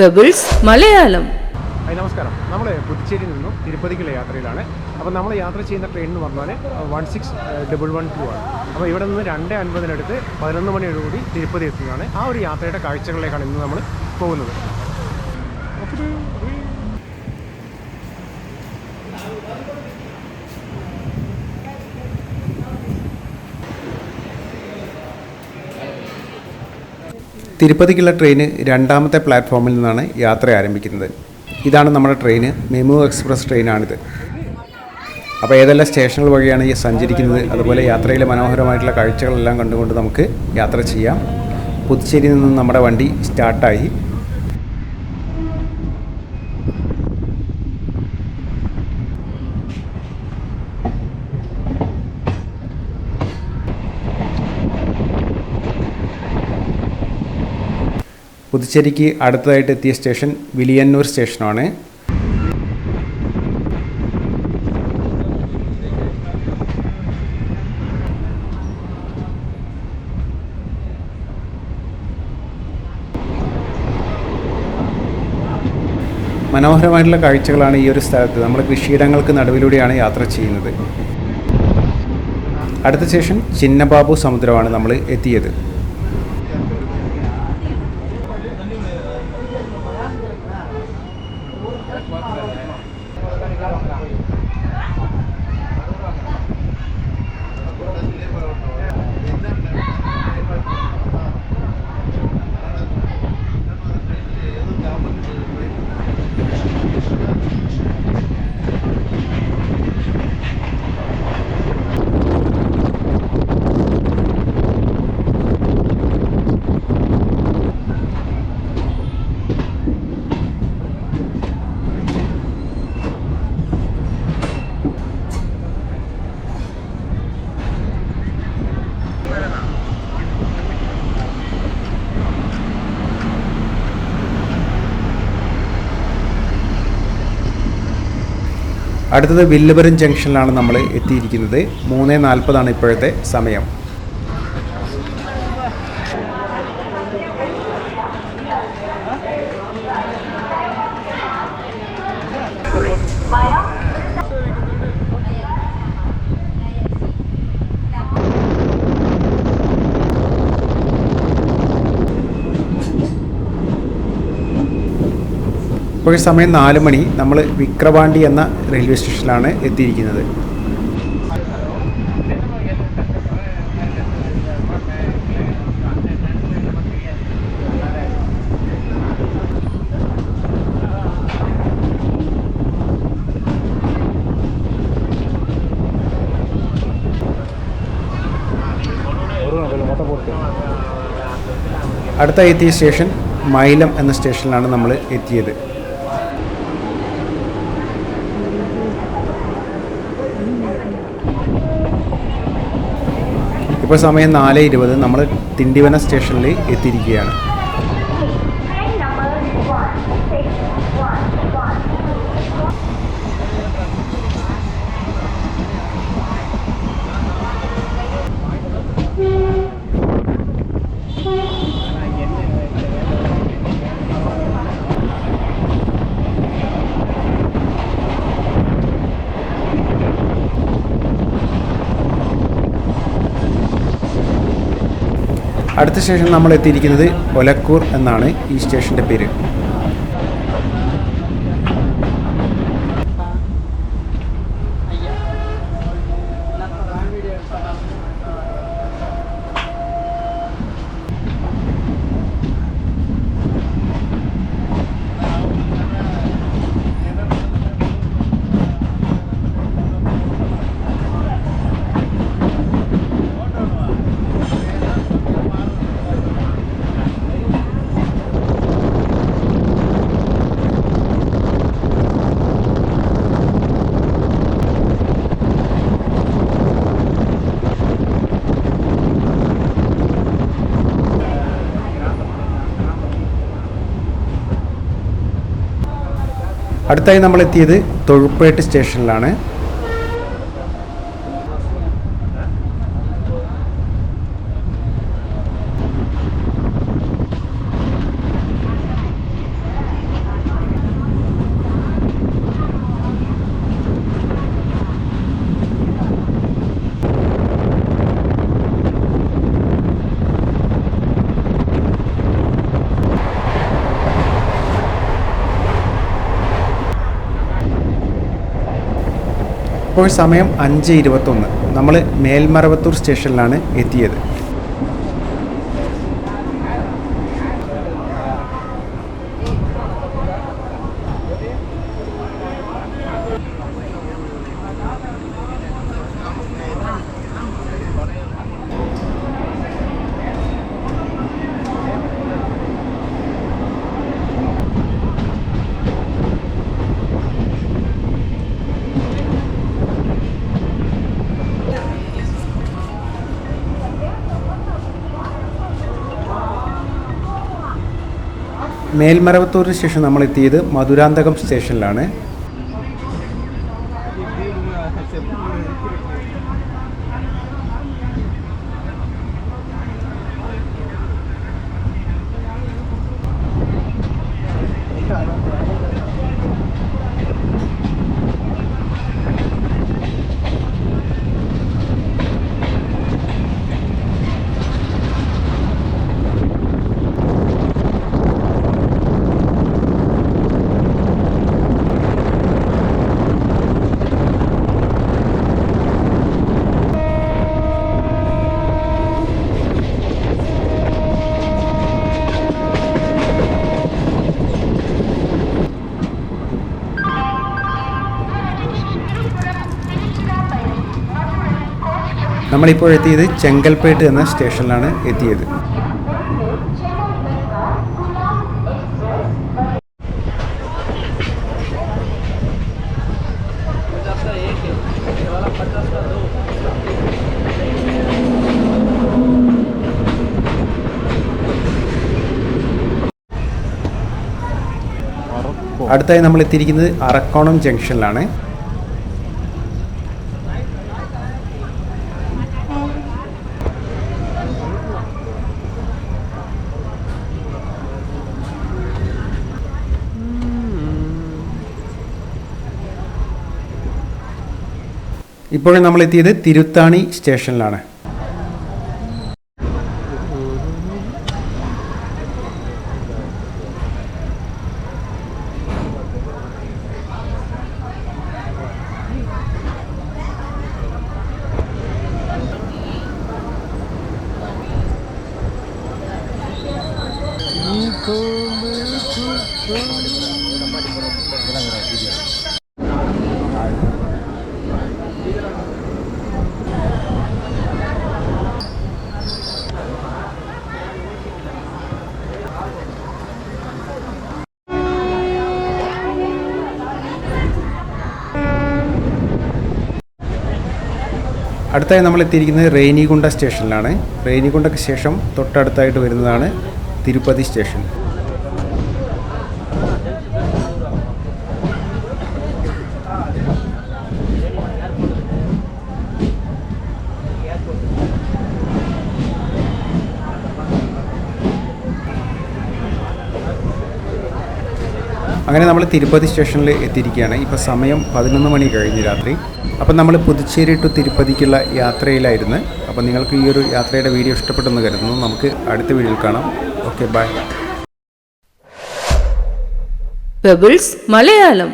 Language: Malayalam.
പെബിൾസ് മലയാളം. നമസ്കാരം. നമ്മൾ പുതുച്ചേരിയിൽ നിന്നും തിരുപ്പതിക്കുള്ള യാത്രയിലാണ്. അപ്പോൾ നമ്മൾ യാത്ര ചെയ്യുന്ന ട്രെയിൻ എന്ന് പറഞ്ഞാൽ one six double one two ആണ്. അപ്പോൾ ഇവിടെ നിന്ന് രണ്ട് അൻപതിനടുത്ത് പതിനൊന്ന് മണിയോടുകൂടി തിരുപ്പതി എത്തുന്നതാണ് ആ ഒരു യാത്രയുടെ കാഴ്ചകളിലേക്കാണ് ഇന്ന് നമ്മൾ പോകുന്നത്. തിരുപ്പതിക്കുള്ള ട്രെയിൻ രണ്ടാമത്തെ പ്ലാറ്റ്ഫോമിൽ നിന്നാണ് യാത്ര ആരംഭിക്കുന്നത്. ഇതാണ് നമ്മുടെ ട്രെയിന്. MEMU express ട്രെയിനാണിത്. അപ്പോൾ ഏതെല്ലാം സ്റ്റേഷനുകൾ വഴിയാണ് ഈ സഞ്ചരിക്കുന്നത്? അതുപോലെ യാത്രയിലെ മനോഹരമായിട്ടുള്ള കാഴ്ചകളെല്ലാം കണ്ടുകൊണ്ട് നമുക്ക് യാത്ര ചെയ്യാം. പുതുച്ചേരിയിൽ നിന്ന് നമ്മുടെ വണ്ടി സ്റ്റാർട്ടായി. പുതുച്ചേരിക്ക് അടുത്തതായിട്ട് എത്തിയ സ്റ്റേഷൻ വിലിയന്നൂർ സ്റ്റേഷനാണ്. മനോഹരമായിട്ടുള്ള കാഴ്ചകളാണ് ഈ ഒരു സ്ഥലത്ത്. നമ്മൾ കൃഷിയിടങ്ങൾക്ക് നടുവിലൂടെയാണ് യാത്ര ചെയ്യുന്നത്. അടുത്ത സ്റ്റേഷൻ ചിന്നബാബു സമുദ്രമാണ് നമ്മൾ എത്തിയത്. അടുത്തത് വില്ലപുരം ജംഗ്ഷനിലാണ് നമ്മൾ എത്തിയിരിക്കുന്നത്. മൂന്ന് നാൽപ്പതാണ് ഇപ്പോഴത്തെ സമയം. ഇപ്പോൾ സമയം നാല് മണി നമ്മൾ വിക്രവാണ്ടി എന്ന റെയിൽവേ സ്റ്റേഷനിലാണ് എത്തിയിരിക്കുന്നത്. അടുത്ത എത്തിയ സ്റ്റേഷൻ മൈലം എന്ന സ്റ്റേഷനിലാണ് നമ്മൾ എത്തിയത്. ഇപ്പോൾ സമയം നാല് ഇരുപത്. നമ്മൾ തിണ്ടിവന സ്റ്റേഷനിൽ എത്തിയിരിക്കുകയാണ്. അടുത്ത സ്റ്റേഷൻ നമ്മൾ എത്തിയിരിക്കുന്നത് ഒലക്കൂർ എന്നാണ് ഈ സ്റ്റേഷന്റെ പേര്. അടുത്തായി നമ്മൾ എത്തിയത് തൊഴുപ്പേട്ട് സ്റ്റേഷനിലാണ്. ഇപ്പോൾ സമയം അഞ്ച് ഇരുപത്തൊന്ന്. നമ്മൾ മേൽമറവത്തൂർ സ്റ്റേഷനിലാണ് എത്തിയത്. മേൽമറവത്തൂരിന് ശേഷം നമ്മൾ എത്തിയത് മധുരാന്തകം സ്റ്റേഷനിലാണ്. നമ്മളിപ്പോൾ എത്തിയത് ചെങ്കൽപ്പേട്ട് എന്ന സ്റ്റേഷനിലാണ് എത്തിയത്. അടുത്തായി നമ്മൾ എത്തിയിരിക്കുന്നത് അറക്കോണം ജംഗ്ഷനിലാണ്. ഇപ്പോഴും നമ്മൾ എത്തിയത് തിരുത്താണി സ്റ്റേഷനിലാണ്. അടുത്തായി നമ്മൾ എത്തിയിരിക്കുന്നത് റേനികുണ്ട സ്റ്റേഷനിലാണ്. റേനികുണ്ടയ്ക്ക് ശേഷം തൊട്ടടുത്തായിട്ട് വരുന്നതാണ് തിരുപ്പതി സ്റ്റേഷൻ. അങ്ങനെ നമ്മൾ തിരുപ്പതി സ്റ്റേഷനിൽ എത്തിയിരിക്കുകയാണ്. ഇപ്പോൾ സമയം പതിനൊന്ന് മണി കഴിഞ്ഞ് രാത്രി. അപ്പം നമ്മൾ പുതുച്ചേരി ടു തിരുപ്പതിക്കുള്ള യാത്രയിലായിരുന്നു. അപ്പോൾ നിങ്ങൾക്ക് ഈ ഒരു യാത്രയുടെ വീഡിയോ ഇഷ്ടപ്പെട്ടെന്ന് കരുതുന്നു. നമുക്ക് അടുത്ത വീഡിയോയിൽ കാണാം. Okay bye. പെബിൾസ് മലയാളം